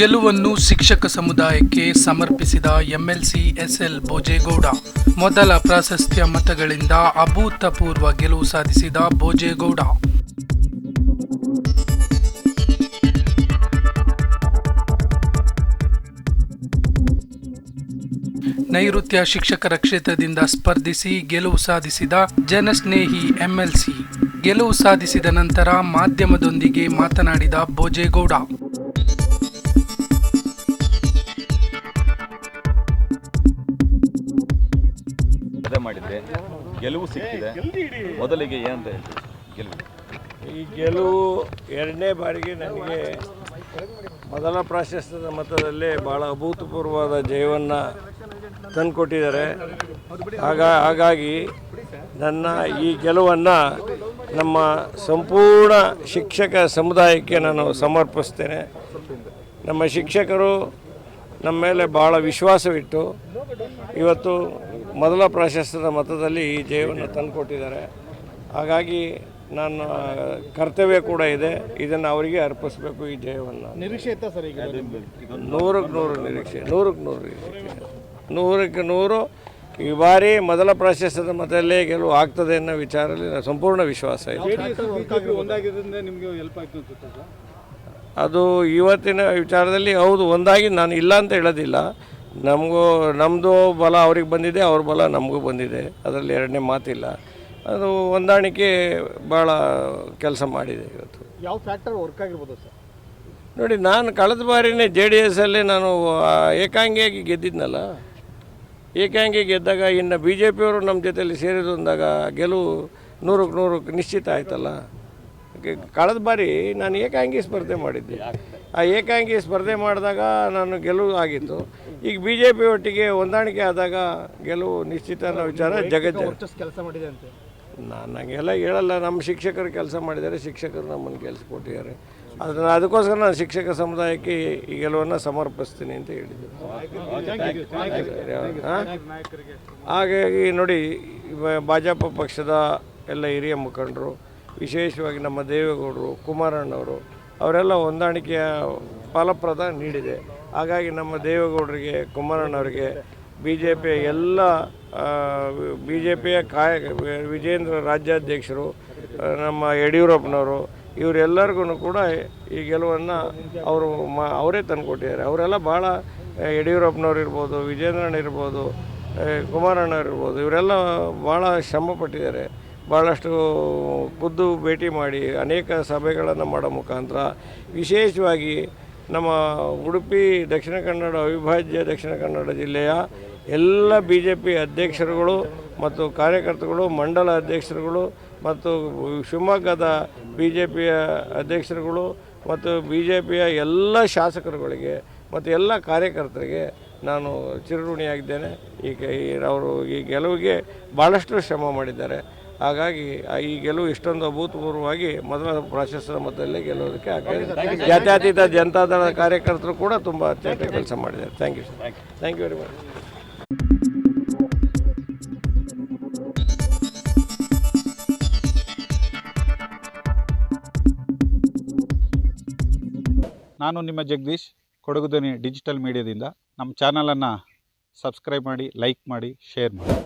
ಗೆಲುವನ್ನು ಶಿಕ್ಷಕ ಸಮುದಾಯಕ್ಕೆ ಸಮರ್ಪಿಸಿದ ಎಂಎಲ್ಸಿ ಎಸ್ಎಲ್ ಭೋಜೇಗೌಡ. ಮೊದಲ ಪ್ರಾಶಸ್ತ್ಯ ಮತಗಳಿಂದ ಅಭೂತಪೂರ್ವ ಗೆಲುವು ಸಾಧಿಸಿದ ಭೋಜೇಗೌಡ. ನೈಋತ್ಯ ಶಿಕ್ಷಕರ ಕ್ಷೇತ್ರದಿಂದ ಸ್ಪರ್ಧಿಸಿ ಗೆಲುವು ಸಾಧಿಸಿದ ಜನಸ್ನೇಹಿ ಎಂಎಲ್ಸಿ. ಗೆಲುವು ಸಾಧಿಸಿದ ನಂತರ ಮಾಧ್ಯಮದೊಂದಿಗೆ ಮಾತನಾಡಿದ ಭೋಜೇಗೌಡ. ಮಾಡಿದ್ದೆ ಗೆಲುವು ಸಿಕ್ಕಿದೆ. ಮೊದಲಿಗೆ ಏನಂತ ಗೆಲುವು. ಈ ಗೆಲುವು ಎರಡನೇ ಬಾರಿಗೆ ನನಗೆ ಮೊದಲ ಪ್ರಾಶಸ್ತ್ಯದ ಮತದಲ್ಲಿ ಭಾಳ ಅಭೂತಪೂರ್ವವಾದ ಜಯವನ್ನು ತಂದುಕೊಟ್ಟಿದ್ದಾರೆ. ಆಗ, ಹಾಗಾಗಿ ನನ್ನ ಈ ಗೆಲುವನ್ನು ನಮ್ಮ ಸಂಪೂರ್ಣ ಶಿಕ್ಷಕ ಸಮುದಾಯಕ್ಕೆ ನಾನು ಸಮರ್ಪಿಸ್ತೇನೆ. ನಮ್ಮ ಶಿಕ್ಷಕರು ನಮ್ಮ ಮೇಲೆ ಭಾಳ ವಿಶ್ವಾಸವಿಟ್ಟು ಇವತ್ತು ಮೊದಲ ಪ್ರಾಶಸ್ತ್ಯದ ಮತದಲ್ಲಿ ಈ ಜಯವನ್ನು ತಂದುಕೊಟ್ಟಿದ್ದಾರೆ. ಹಾಗಾಗಿ ನನ್ನ ಕರ್ತವ್ಯ ಕೂಡ ಇದೆ. ಇದನ್ನು ಅವರಿಗೆ ಅರ್ಪಿಸಬೇಕು ಈ ಜಯವನ್ನು. ನಿರೀಕ್ಷೆ ಇತ್ತ ಸರ್ ಈಗ ನೂರಕ್ಕೆ ನೂರು ನಿರೀಕ್ಷೆ ನೂರಕ್ಕೆ ನೂರು ನಿರೀಕ್ಷೆ. ನೂರಕ್ಕೆ ನೂರು. ಈ ಬಾರಿ ಮೊದಲ ಪ್ರಾಶಸ್ತ್ಯದ ಮತದಲ್ಲೇ ಗೆಲುವು ಆಗ್ತದೆ ಅನ್ನೋ ವಿಚಾರದಲ್ಲಿ ನಾನು ಸಂಪೂರ್ಣ ವಿಶ್ವಾಸ ಇದೆ. ಅದು ಇವತ್ತಿನ ವಿಚಾರದಲ್ಲಿ ಹೌದು ಒಂದಾಗಿ ನಾನು ಇಲ್ಲ ಅಂತ ಹೇಳೋದಿಲ್ಲ. ನಮಗೂ ನಮ್ಮದು ಬಲ ಅವ್ರಿಗೆ ಬಂದಿದೆ ಅವ್ರ ಬಲ ನಮಗೂ ಬಂದಿದೆ. ಅದರಲ್ಲಿ ಎರಡನೇ ಮಾತಿಲ್ಲ. ಅದು ಹೊಂದಾಣಿಕೆ ಭಾಳ ಕೆಲಸ ಮಾಡಿದೆ ಇವತ್ತು. ಯಾವ ಫ್ಯಾಕ್ಟರ್ ವರ್ಕ್ ಆಗಿರ್ಬೋದು ಸರ್? ನೋಡಿ ನಾನು ಕಳೆದ ಬಾರಿನೇ ಜೆ ಡಿ ಎಸ್ಸಲ್ಲಿ ನಾನು ಏಕಾಂಗಿಯಾಗಿ ಗೆದ್ದಿದ್ನಲ್ಲ. ಏಕಾಂಗಿ ಗೆದ್ದಾಗ ಇನ್ನು ಬಿ ಜೆ ಪಿಯವರು ನಮ್ಮ ಜೊತೆಯಲ್ಲಿ ಸೇರಿದ್ರು ಅಂದಾಗ ಗೆಲುವು ನೂರಕ್ಕೆ ನೂರಕ್ಕೆ ನಿಶ್ಚಿತ ಆಯ್ತಲ್ಲ. ಕಳೆದ ಬಾರಿ ನಾನು ಏಕಾಂಗಿ ಸ್ಪರ್ಧೆ ಮಾಡಿದ್ದೆ. ಆ ಏಕಾಂಗಿ ಸ್ಪರ್ಧೆ ಮಾಡಿದಾಗ ನಾನು ಗೆಲುವು ಆಗಿತ್ತು. ಈಗ ಬಿ ಜೆ ಪಿ ಒಟ್ಟಿಗೆ ಹೊಂದಾಣಿಕೆ ಆದಾಗ ಗೆಲುವು ನಿಶ್ಚಿತ ಅನ್ನೋ ವಿಚಾರ ಜಗಜ್ಜ ಕೆಲಸ ಮಾಡಿದೆ ಅಂತೆ. ನಾನು ನನಗೆಲ್ಲ ಹೇಳಲ್ಲ ನಮ್ಮ ಶಿಕ್ಷಕರು ಕೆಲಸ ಮಾಡಿದ್ದಾರೆ ಶಿಕ್ಷಕರು ನಮ್ಮನ್ನು ಕೆಲಸ ಕೊಟ್ಟಿದ್ದಾರೆ. ಅದನ್ನು ಅದಕ್ಕೋಸ್ಕರ ನಾನು ಶಿಕ್ಷಕ ಸಮುದಾಯಕ್ಕೆ ಈ ಗೆಲುವನ್ನು ಸಮರ್ಪಿಸ್ತೀನಿ ಅಂತ ಹೇಳಿದ್ದೆ? ಹಾಗಾಗಿ ನೋಡಿ ಭಾಜಪ ಪಕ್ಷದ ಎಲ್ಲ ಹಿರಿಯ ಮುಖಂಡರು ವಿಶೇಷವಾಗಿ ನಮ್ಮ ದೇವೇಗೌಡರು ಕುಮಾರಣ್ಣವರು ಅವರೆಲ್ಲ ಹೊಂದಾಣಿಕೆಯ ಫಲಪ್ರದ ನೀಡಿದೆ. ಹಾಗಾಗಿ ನಮ್ಮ ದೇವೇಗೌಡರಿಗೆ ಕುಮಾರಣ್ಣವರಿಗೆ ಬಿ ಜೆ ಪಿಯ ಎಲ್ಲ ಬಿ ಜೆ ಪಿಯ ಕಾಯ, ವಿಜೇಂದ್ರ ರಾಜ್ಯಾಧ್ಯಕ್ಷರು ನಮ್ಮ ಯಡಿಯೂರಪ್ಪನವರು, ಇವರೆಲ್ಲರಿಗೂ ಕೂಡ ಈ ಗೆಲುವನ್ನು ಅವರು ಮ, ಅವರೇ ತಂದುಕೊಟ್ಟಿದ್ದಾರೆ. ಅವರೆಲ್ಲ ಭಾಳ ಯಡಿಯೂರಪ್ಪನವ್ರು ಇರ್ಬೋದು, ವಿಜೇಂದ್ರಣ್ಣ ಇರ್ಬೋದು ಕುಮಾರಣ್ಣವ್ರು ಕುಮಾರಣ್ಣ ಇರ್ಬೋದು, ಇವರೆಲ್ಲ ಭಾಳ ಶ್ರಮ ಪಟ್ಟಿದ್ದಾರೆ ಭಾಳಷ್ಟು ಖುದ್ದು ಭೇಟಿ ಮಾಡಿ ಅನೇಕ ಸಭೆಗಳನ್ನು ಮಾಡೋ ಮುಖಾಂತರ ವಿಶೇಷವಾಗಿ ನಮ್ಮ ಉಡುಪಿ ದಕ್ಷಿಣ ಕನ್ನಡ, ಅವಿಭಾಜ್ಯ ದಕ್ಷಿಣ ಕನ್ನಡ ಜಿಲ್ಲೆಯ ಎಲ್ಲ ಬಿ ಜೆ ಪಿ ಅಧ್ಯಕ್ಷರುಗಳು ಮತ್ತು ಕಾರ್ಯಕರ್ತರುಗಳು, ಮಂಡಲ ಅಧ್ಯಕ್ಷರುಗಳು ಮತ್ತು ಶಿವಮೊಗ್ಗದ ಬಿ ಜೆ ಪಿಯ ಅಧ್ಯಕ್ಷರುಗಳು ಮತ್ತು ಬಿ ಜೆ ಪಿಯ ಎಲ್ಲ ಶಾಸಕರುಗಳಿಗೆ ಮತ್ತು ಎಲ್ಲ ಕಾರ್ಯಕರ್ತರಿಗೆ ನಾನು ಚಿರಋಣಿಯಾಗಿದ್ದೇನೆ. ಈಗ ಅವರು ಈ ಗೆಲುವಿಗೆ ಭಾಳಷ್ಟು ಶ್ರಮ ಮಾಡಿದ್ದಾರೆ. ಹಾಗಾಗಿ ಈ ಗೆಲುವು ಇಷ್ಟೊಂದು ಅಭೂತಪೂರ್ವವಾಗಿ ಮೊದಲ ಪ್ರಾಶಸ್ತ್ರ ಮತದಲ್ಲೇ ಗೆಲ್ಲೋದಕ್ಕೆ ಆಗ್ತದೆ ಜಾತ್ಯತೀತ ಜನತಾದಳ ಕಾರ್ಯಕರ್ತರು ಕೂಡ ತುಂಬ ಅತ್ಯಂತ ಕೆಲಸ ಮಾಡಿದ್ದಾರೆ. Thank you sir thank you very much ನಾನು ನಿಮ್ಮ ಜಗದೀಶ್ ಕೊಡಗು ಧ್ವನಿ ಡಿಜಿಟಲ್ ಮೀಡಿಯಾದಿಂದ. ನಮ್ಮ ಚಾನಲನ್ನು ಸಬ್ಸ್ಕ್ರೈಬ್ ಮಾಡಿ ಲೈಕ್ ಮಾಡಿ ಶೇರ್ ಮಾಡಿ.